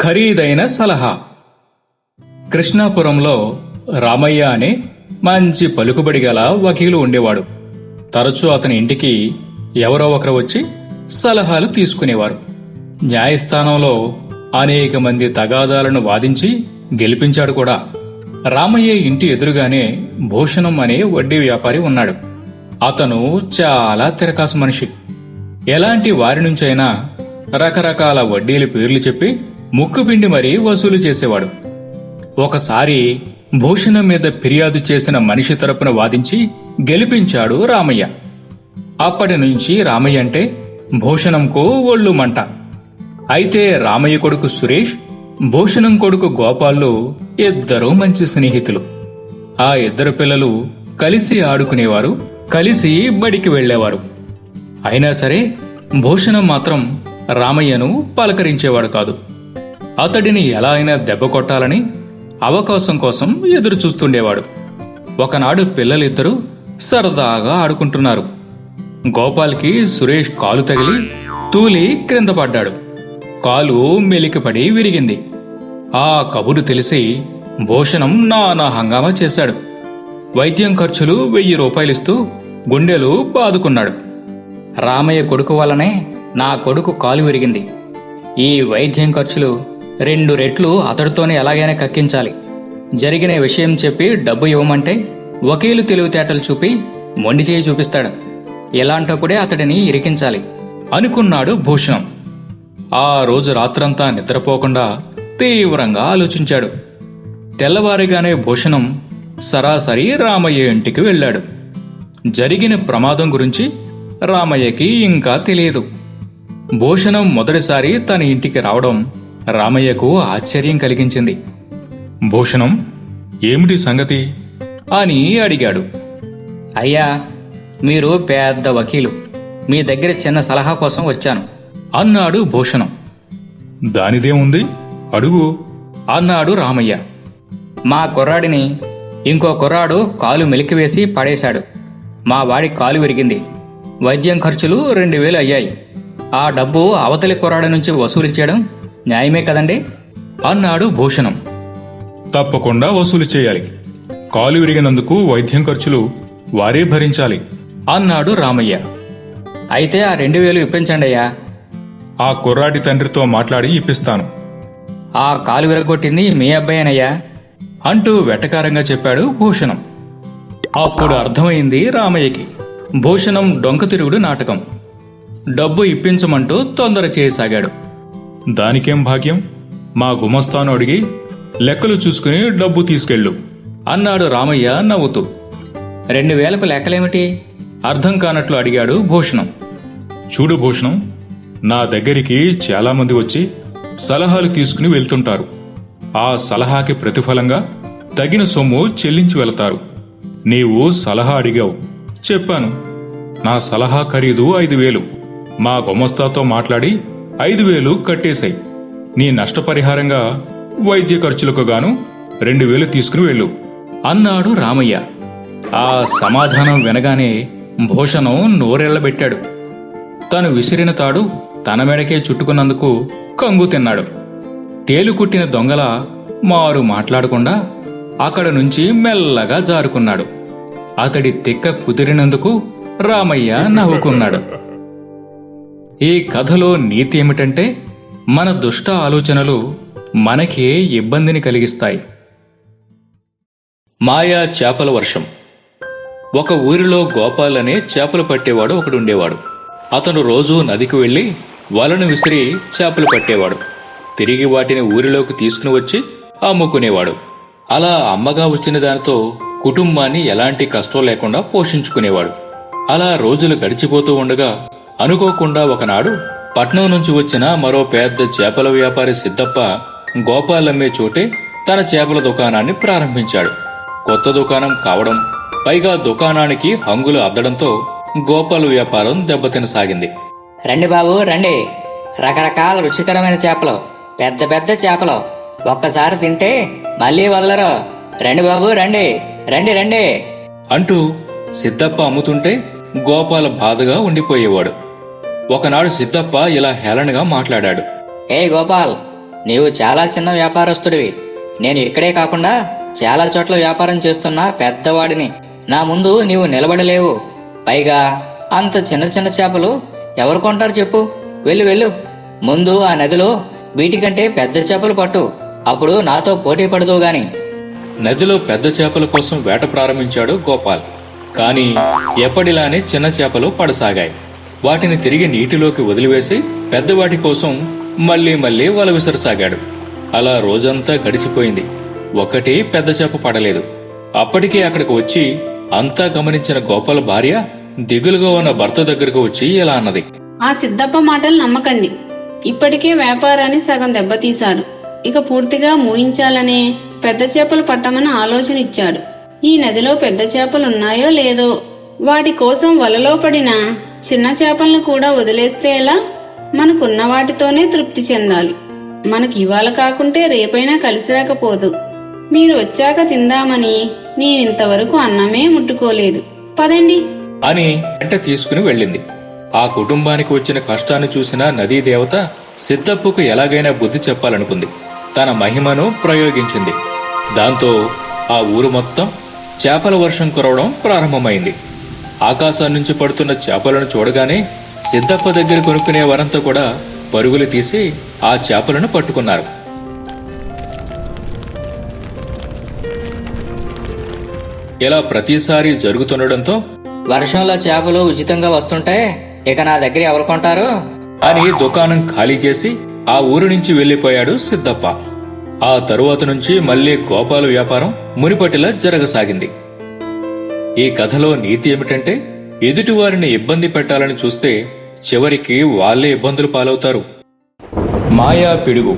ఖరీదైన సలహా. కృష్ణాపురంలో రామయ్య అనే మంచి పలుకుబడి గల వకీలు ఉండేవాడు. తరచూ అతని ఇంటికి ఎవరో ఒకరు వచ్చి సలహాలు తీసుకునేవారు. న్యాయస్థానంలో అనేక మంది తగాదాలను వాదించి గెలిపించాడు కూడా. రామయ్య ఇంటి ఎదురుగానే భూషణం అనే వడ్డీ వ్యాపారి ఉన్నాడు. అతను చాలా తిరకాసు మనిషి. ఎలాంటి వారి నుంచైనా రకరకాల వడ్డీల పేర్లు చెప్పి ముక్కుపిండి మరీ వసూలు చేసేవాడు. ఒకసారి భూషణం మీద ఫిర్యాదు చేసిన మనిషి తరపున వాదించి గెలిపించాడు రామయ్య. అప్పటి నుంచి రామయ్య అంటే భూషణంకు ఒళ్ళు మంట. అయితే రామయ్య కొడుకు సురేష్ భూషణం కొడుకు గోపాల్లు ఇద్దరూ మంచి స్నేహితులు. ఆ ఇద్దరు పిల్లలు కలిసి ఆడుకునేవారు కలిసి బడికి వెళ్ళేవారు అయినా సరే భూషణం మాత్రం రామయ్యను పలకరించేవాడు కాదు. అతడిని ఎలా అయినా దెబ్బ కొట్టాలని అవకాశం కోసం ఎదురు చూస్తుండేవాడు. ఒకనాడు పిల్లలిద్దరూ సరదాగా ఆడుకుంటున్నారు. గోపాల్కి సురేష్ కాలు తగిలి తూలి క్రింద పడ్డాడు. కాలు మెలికపడి విరిగింది. ఆ కబురు తెలిసి భూషణం నానా హంగామా చేశాడు. వైద్యం ఖర్చులు వెయ్యి రూపాయలిస్తూ గుండెలు బాదుకున్నాడు. రామయ్య కొడుకు వల్లనే నా కొడుకు కాలు విరిగింది. ఈ వైద్యం ఖర్చులు రెండు రెట్లు అతడితోనే ఎలాగైనా కక్కించాలి. జరిగిన విషయం చెప్పి డబ్బు ఇవ్వమంటే వకీలు తెలివితేటలు చూపి మొండి చేయి చూపిస్తాడు. ఇలాంటప్పుడే అతడిని ఇరికించాలి. అనుకున్నాడు భూషణం. ఆ రోజు రాత్రంతా నిద్రపోకుండా తీవ్రంగా ఆలోచించాడు. తెల్లవారిగానే భూషణం సరాసరి రామయ్య ఇంటికి వెళ్ళాడు. జరిగిన ప్రమాదం గురించి రామయ్యకి ఇంకా తెలియదు. భూషణం మొదటిసారి తన ఇంటికి రావడం రామయ్యకు ఆశ్చర్యం కలిగించింది. భూషణం ఏమిటి సంగతి? అని అడిగాడు. అయ్యా మీరు పెద్ద వకీలు. మీ దగ్గర చిన్న సలహా కోసం వచ్చాను. అన్నాడు భూషణం. దానిదేముంది? అడుగు. అన్నాడు రామయ్య. మా కుర్రాడిని ఇంకో కుర్రాడు కాలు మెలికివేసి పడేశాడు. మా వాడి కాలు విరిగింది. వైద్యం ఖర్చులు రెండు వేలు అయ్యాయి. ఆ డబ్బు అవతలి కుర్రాడి నుంచి వసూలు చేయడం న్యాయమే కదండి? అన్నాడు భూషణం. తప్పకుండా వసూలు చేయాలి. కాలు విరిగినందుకు వైద్యం ఖర్చులు వారే భరించాలి అన్నాడు రామయ్య. అయితే ఆ రెండు వేలు ఇప్పించండి అయ్యా. ఆ కుర్రాడి తండ్రితో మాట్లాడి ఇప్పిస్తాను. ఆ కాలు విరగొట్టింది మీ అబ్బాయేనయ్యా. అంటూ వెటకారంగా చెప్పాడు భూషణం. అప్పుడు అర్థమైంది రామయ్యకి. భూషణం డొంకతిరుగుడు నాటకం. డబ్బు ఇప్పించమంటూ తొందర చేయసాగాడు. దానికేం భాగ్యం? మా గుమస్తాను అడిగి లెక్కలు చూసుకుని డబ్బు తీసుకెళ్ళు. అన్నాడు రామయ్య నవ్వుతూ. రెండు వేలకు లెక్కలేమిటి? అర్థం కానట్లు అడిగాడు భూషణం. చూడు భూషణం నా దగ్గరికి చాలామంది వచ్చి సలహాలు తీసుకుని వెళ్తుంటారు. ఆ సలహాకి ప్రతిఫలంగా తగిన సొమ్ము చెల్లించి వెళతారు. నీవు సలహా అడిగావు. చెప్పాను. నా సలహా ఖరీదు ఐదు వేలు. మా గుమస్తాతో మాట్లాడి ఐదు వేలు కట్టేశాయి. నీ నష్టపరిహారంగా వైద్య ఖర్చులకు గాను రెండు వేలు తీసుకుని వెళ్ళు. అన్నాడు రామయ్య. ఆ సమాధానం వినగానే భూషణం నోరెళ్ళబెట్టాడు తను విసిరిన తాడు తన మెడకే చుట్టుకున్నందుకు కంగు తిన్నాడు. తేలుకుట్టిన దొంగల మారు మాట్లాడకుండా అక్కడ నుంచి మెల్లగా జారుకున్నాడు. అతడి తిక్క కుదిరినందుకు రామయ్య నవ్వుకున్నాడు. ఈ కథలో నీతి ఏమిటంటే మన దుష్ట ఆలోచనలు మనకే ఇబ్బందిని కలిగిస్తాయి. మాయా చేపల వర్షం. ఒక ఊరిలో గోపాల్ అనే చేపలు పట్టేవాడు ఒకడు ఉండేవాడు అతను రోజూ నదికి వెళ్ళి వలను విసిరి చేపలు పట్టేవాడు. తిరిగి వాటిని ఊరిలోకి తీసుకుని వచ్చి అమ్ముకునేవాడు. అలా అమ్మగా వచ్చిన దానితో కుటుంబాన్ని ఎలాంటి కష్టం లేకుండా పోషించుకునేవాడు. అలా రోజులు గడిచిపోతూ ఉండగా అనుకోకుండా ఒకనాడు పట్నం నుంచి వచ్చిన మరో పెద్ద చేపల వ్యాపారి సిద్దప్ప గోపాల్ అమ్మే చోటే తన చేపల దుకాణాన్ని ప్రారంభించాడు. కొత్త దుకాణం కావడం పైగా దుకాణానికి హంగులు అద్దడంతో గోపాల్ వ్యాపారం దెబ్బతినసాగింది. రండి బాబు రండి. రకరకాల రుచికరమైన చేపలు పెద్ద పెద్ద చేపలు. ఒక్కసారి తింటే మళ్ళీ వదలరు. రండి బాబు రండి. రండి రండి. అంటూ సిద్దప్ప అమ్ముతుంటే గోపాల బాధగా ఉండిపోయేవాడు. ఒకనాడు సిద్దప్ప ఇలా హేళనగా మాట్లాడాడు. ఏ గోపాల్ నీవు చాలా చిన్న వ్యాపారస్తుడివి. నేను ఇక్కడే కాకుండా చాలా చోట్ల వ్యాపారం చేస్తున్న పెద్దవాడిని. నా ముందు నీవు నిలబడలేవు. పైగా అంత చిన్న చిన్న చేపలు ఎవరు కొంటారు చెప్పు. వెళ్ళు వెళ్ళు. ముందు ఆ నదిలో వీటికంటే పెద్ద చేపలు పట్టు. అప్పుడు నాతో పోటీ పడదు గాని. నదిలో పెద్ద చేపల కోసం వేట ప్రారంభించాడు గోపాల్. కానీ ఎప్పటిలానే చిన్న చేపలు పడసాగాయి. వాటిని తిరిగి నీటిలోకి వదిలివేసి పెద్దవాటి కోసం మళ్ళీ మళ్ళీ వల విసరసాగాడు. అలా రోజంతా గడిచిపోయింది. ఒకటి పెద్ద చేప పడలేదు. అప్పటికే అక్కడికి వచ్చి అంతా గమనించిన గోపాల భార్య దిగులుగా ఉన్న భర్త దగ్గరకు వచ్చి ఇలా అన్నది. ఆ సిద్ధప్ప మాటలు నమ్మకండి. ఇప్పటికే వ్యాపారాన్ని సగం దెబ్బతీశాడు. ఇక పూర్తిగా మూయించాలనే పెద్ద చేపలు పట్టమని ఆలోచన ఇచ్చాడు ఈ నదిలో పెద్ద చేపలున్నాయో లేదో వాటి కోసం వలలో పడిన చిన్న చేపలను కూడా వదిలేస్తే ఎలా? మనకున్న వాటితోనే తృప్తి చెందాలి. మనకి ఇవాళ కాకుంటే రేపైనా కలిసి రాకపోదు. మీరు వచ్చాక తిందామని నేనింతవరకు అన్నమే ముట్టుకోలేదు. పదండి. అని వెంట తీసుకుని వెళ్ళింది. ఆ కుటుంబానికి వచ్చిన కష్టాన్ని చూసిన నదీ దేవత సిద్ధప్పుకు ఎలాగైనా బుద్ధి చెప్పాలనుకుంది. తన మహిమను ప్రయోగించింది. దాంతో ఆ ఊరు మొత్తం చేపల వర్షం కురవడం ప్రారంభమైంది. ఆకాశం నుంచి పడుతున్న చేపలను చూడగానే సిద్ధప్ప దగ్గర కొనుక్కునే వారంతా కూడా పరుగులు తీసి ఆ చేపలను పట్టుకున్నారు. ఇలా ప్రతిసారి జరుగుతుండడంతో వర్షంలో చేపలు ఉచితంగా వస్తుంటే ఇక నా దగ్గర ఎవరు కొంటారు? అని దుకాణం ఖాళీ చేసి ఆ ఊరు నుంచి వెళ్ళిపోయాడు సిద్ధప్ప. ఆ తరువాత నుంచి మళ్ళీ గోపాల వ్యాపారం మునిపటిలా జరగసాగింది. ఈ కథలో నీతి ఏమిటంటే ఎదుటివారిని ఇబ్బంది పెట్టాలని చూస్తే చివరికి వాళ్ళే ఇబ్బందులు పాలవుతారు. మాయా పిడుగు.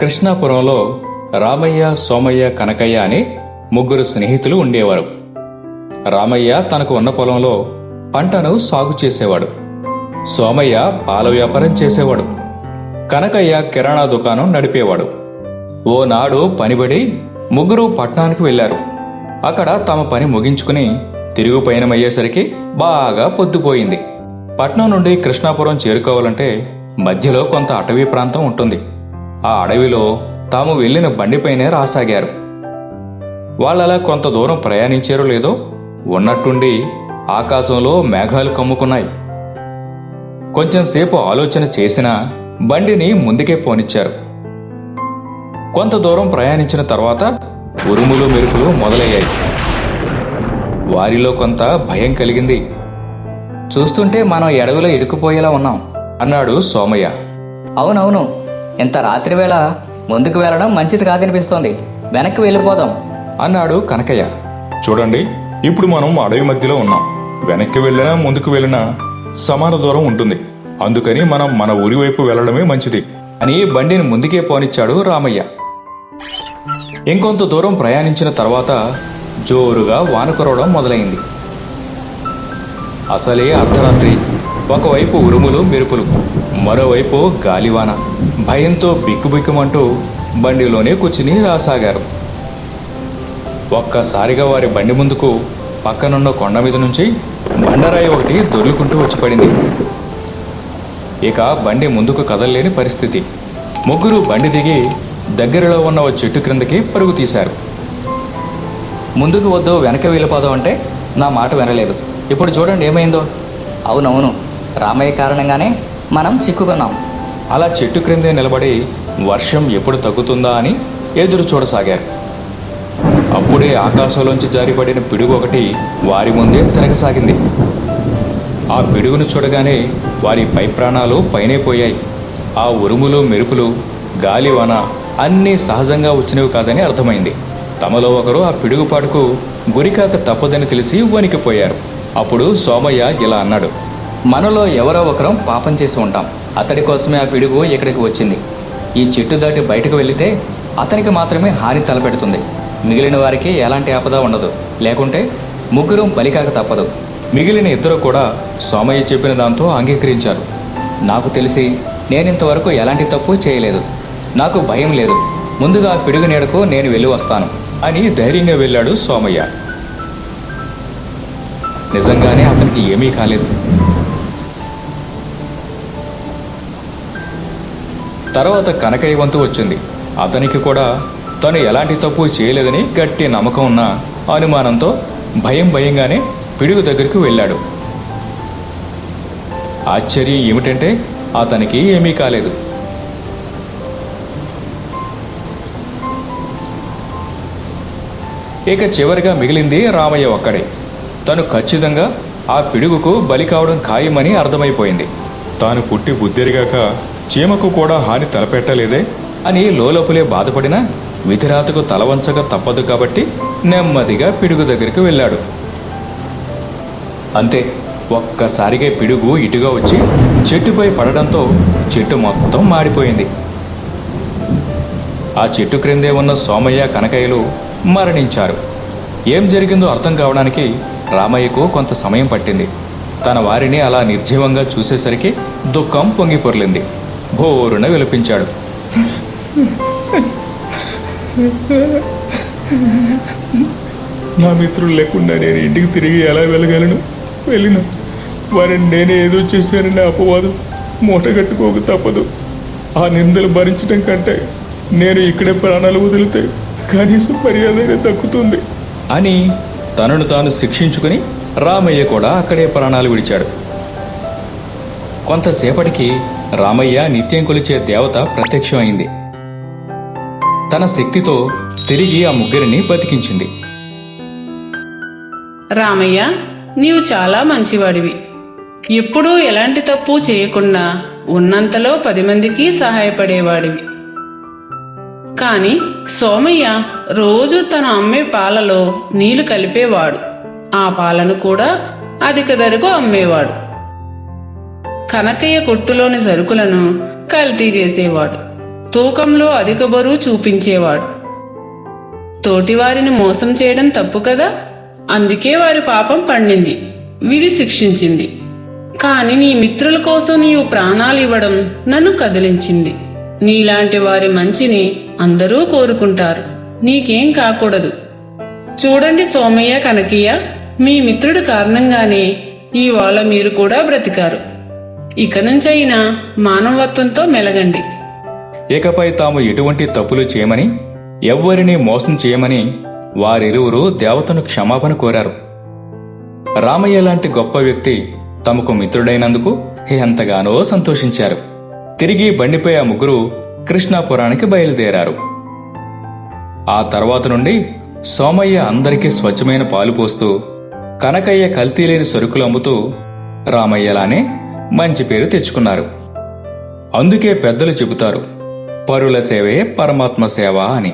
కృష్ణాపురంలో రామయ్య సోమయ్య కనకయ్య అని ముగ్గురు స్నేహితులు ఉండేవారు. రామయ్య తనకు ఉన్న పొలంలో పంటను సాగు చేసేవాడు. సోమయ్య పాల వ్యాపారం చేసేవాడు. కనకయ్య కిరాణా దుకాణం నడిపేవాడు. ఓనాడు పనిబడి ముగ్గురు పట్నానికి వెళ్ళారు అక్కడ తమ పని ముగించుకుని తిరుగు పయనమయ్యేసరికి బాగా పొద్దుపోయింది. పట్నం నుండి కృష్ణాపురం చేరుకోవాలంటే మధ్యలో కొంత అటవీ ప్రాంతం ఉంటుంది. ఆ అడవిలో తాము వెళ్ళిన బండిపైనే రాసాగారు. వాళ్ళలా కొంత దూరం ప్రయాణించారో లేదో ఉన్నట్టుండి ఆకాశంలో మేఘాలు కమ్ముకున్నాయి. కొంచెం సేపు ఆలోచన చేసినా బండిని ముందుకే పోనిచ్చారు. కొంత దూరం ప్రయాణించిన తర్వాత ఉరుములు మెరుపులు మొదలయ్యాయి. వారిలో కొంత భయం కలిగింది. చూస్తుంటే మనం ఎడవిలో ఇరుక్కుపోయేలా ఉన్నాం అన్నాడు సోమయ్య. అవునవును ఇంత రాత్రి వేళ ముందుకు వెళ్ళడం మంచిది కాదనిపిస్తోంది. వెనక్కి వెళ్ళిపోదాం. అన్నాడు కనకయ్య. చూడండి ఇప్పుడు మనం అడవి మధ్యలో ఉన్నాం. వెనక్కి వెళ్ళినా ముందుకు వెళ్ళినా సమాన దూరం ఉంటుంది. అందుకని మనం మన ఊరి వైపు వెళ్ళడమే మంచిది అని బండిని ముందుకే పోనిచ్చాడు రామయ్య. ఇంకొంత దూరం ప్రయాణించిన తర్వాత జోరుగా వాన కురవడం మొదలైంది. అసలే అర్ధరాత్రి. ఒకవైపు ఉరుములు మెరుపులు మరోవైపు గాలివాన. భయంతో బిక్కుబిక్కుమంటూ బండిలోనే కూర్చుని రాసాగారు. ఒక్కసారిగా వారి బండి ముందుకు పక్కనున్న కొండ మీద నుంచి బండరాయి ఒకటి దొర్లుకుంటూ వచ్చి పడింది ఇక బండి ముందుకు కదలలేని పరిస్థితి. ముగ్గురు బండి దిగి దగ్గరలో ఉన్న ఓ చెట్టు క్రిందకి పరుగు తీశారు. ముందుకు వద్దు వెనక వెళ్ళిపోదాం అంటే నా మాట వినలేదు. ఇప్పుడు చూడండి ఏమైందో. అవునవును రామయ్య కారణంగానే మనం చిక్కుకున్నాం. అలా చెట్టు క్రిందే నిలబడి వర్షం ఎప్పుడు తగ్గుతుందా అని ఎదురు చూడసాగారు. అప్పుడే ఆకాశంలోంచి జారిపడిన పిడుగు ఒకటి వారి ముందే తిరగసాగింది. ఆ పిడుగును చూడగానే వారి పై ప్రాణాలు పైనే పోయాయి. ఆ ఉరుములు మెరుపులు గాలివాన అన్నీ సహజంగా వచ్చినవి కాదని అర్థమైంది. తమలో ఒకరు ఆ పిడుగుపాటుకు గురికాక తప్పదని తెలిసి వణికిపోయారు. అప్పుడు సోమయ్య ఇలా అన్నాడు మనలో ఎవరో ఒకరం పాపం చేసి ఉంటాం. అతడి కోసమే ఆ పిడుగు ఇక్కడికి వచ్చింది. ఈ చెట్టు దాటి బయటకు వెళితే అతనికి మాత్రమే హాని తలపెడుతుంది. మిగిలిన వారికి ఎలాంటి ఆపద ఉండదు. లేకుంటే ముగ్గురం బలికాక తప్పదు. మిగిలిన ఇద్దరు కూడా సోమయ్య చెప్పిన దాంతో అంగీకరించారు. నాకు తెలిసి నేనింతవరకు ఎలాంటి తప్పు చేయలేదు. నాకు భయం లేదు. ముందుగా పిడుగు నీడకు నేను వెళ్ళి వస్తాను. అని ధైర్యంగా వెళ్ళాడు సోమయ్య. నిజంగానే అతనికి ఏమీ కాలేదు. తర్వాత కనకయ్య వంతు వచ్చింది. అతనికి కూడా తను ఎలాంటి తప్పు చేయలేదని గట్టి నమ్మకం ఉన్న అనుమానంతో భయం భయంగానే పిడుగు దగ్గరికి వెళ్ళాడు. ఆశ్చర్యం ఏమిటంటే అతనికి ఏమీ కాలేదు. ఇక చివరిగా మిగిలింది రామయ్య ఒక్కడే. తను ఖచ్చితంగా ఆ పిడుగుకు బలి కావడం ఖాయమని అర్థమైపోయింది. తాను పుట్టి బుద్ధిరిగాక చీమకు కూడా హాని తలపెట్టలేదే అని లోలోపలే బాధపడినా విధిరాతకు తలవంచక తప్పదు కాబట్టి నెమ్మదిగా పిడుగు దగ్గరికి వెళ్ళాడు. అంతే ఒక్కసారిగా పిడుగు ఇటుగా వచ్చి చెట్టుపై పడడంతో చెట్టు మొత్తం మాడిపోయింది. ఆ చెట్టు క్రిందే ఉన్న సోమయ్య కనకయ్యలు మరణించారు. ఏం జరిగిందో అర్థం కావడానికి రామయ్యకు కొంత సమయం పట్టింది. తన వారిని అలా నిర్జీవంగా చూసేసరికి దుఃఖం పొంగిపొర్లింది భోరున విలపించాడు. నా మిత్రులు లేకుండా నేను ఇంటికి తిరిగి ఎలా వెళ్ళగలను? వెళ్ళిన. వారిని నేనే ఏదో చేశానని అపవాదం మూటగట్టుకోక తప్పదు. ఆ నిందలు భరించడం కంటే నేను ఇక్కడే ప్రాణాలు వదిలితే కనీసం మర్యాద దక్కుతుంది. అని తనను తాను శిక్షించుకుని రామయ్య కూడా అక్కడే ప్రాణాలు విడిచాడు. కొంతసేపటికి రామయ్య నిత్యం కొలిచే దేవత ప్రత్యక్షమైంది. తన శక్తితో తిరిగి ఆ ముగ్గురిని బతికించింది. రామయ్య నీవు చాలా మంచివాడివి. ఎప్పుడూ ఎలాంటి తప్పు చేయకుండా ఉన్నంతలో పది మందికి సహాయపడేవాడివి. కాని సోమయ్య రోజు తన అమ్మే పాలలో నీళ్ళు కలిపేవాడు. ఆ పాలను కూడా అధిక ధరకు అమ్మేవాడు. కనకయ్య కొట్టులోని సరుకులను కల్తీ చేసేవాడు. తూకంలో అధిక బరువు చూపించేవాడు. తోటివారిని మోసం చేయడం తప్పు కదా? అందుకే వారి పాపం పండింది విధి శిక్షించింది. కాని నీ మిత్రుల కోసం నీవు ప్రాణాలు ఇవ్వడం నన్ను కదిలించింది. నీలాంటి వారి మంచిని అందరూ కోరుకుంటారు. నీకేం కాకూడదు. చూడండి సోమయ్య కనకయ్య మీ మిత్రుడు కారణంగానే ఇవాళ మీరు కూడా బ్రతికారు. ఇక నుంచైనా మానవత్వంతో మెలగండి. ఇకపై తాము ఎటువంటి తప్పులు చేయమని ఎవ్వరిని మోసం చేయమని వారిరువురు దేవతను క్షమాపణ కోరారు. రామయ్య లాంటి గొప్ప వ్యక్తి తమకు మిత్రుడైనందుకు ఎంతగానో సంతోషించారు. తిరిగి బండిపై ఆ ముగ్గురు కృష్ణాపురానికి బయలుదేరారు. ఆ తర్వాత నుండి సోమయ్య అందరికీ స్వచ్ఛమైన పాలు పోస్తూ కనకయ్య కల్తీ లేని సరుకులు అమ్ముతూ రామయ్యలానే మంచి పేరు తెచ్చుకున్నారు. అందుకే పెద్దలు చెబుతారు పరుల సేవే పరమాత్మ సేవ అని.